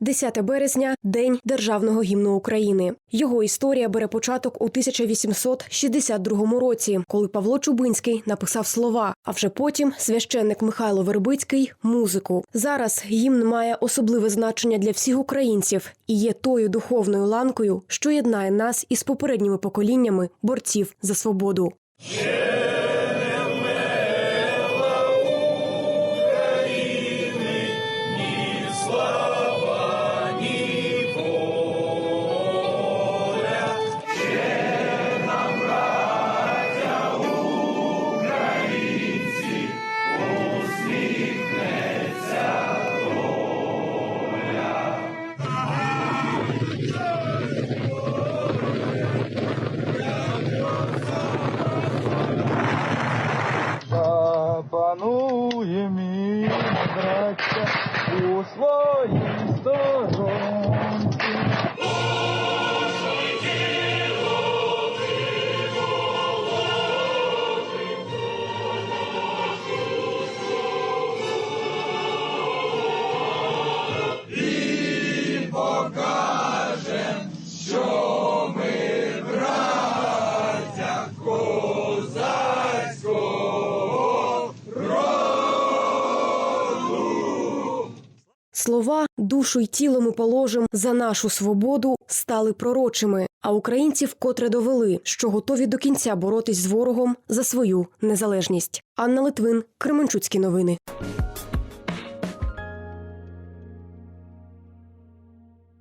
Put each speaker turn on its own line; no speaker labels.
10 березня день державного гімну України. Його історія бере початок у 1862 році, коли Павло Чубинський написав слова. А вже потім священник Михайло Вербицький музику. Зараз гімн має особливе значення для всіх українців і є тою духовною ланкою, що єднає нас із попередніми поколіннями борців за свободу.
Запанує мій браття у своїй сторонці.
Слова душу й тіло ми положим за нашу свободу стали пророчими. А українці вкотре довели, що готові до кінця боротись з ворогом за свою незалежність. Анна Литвин, Кременчуцькі новини.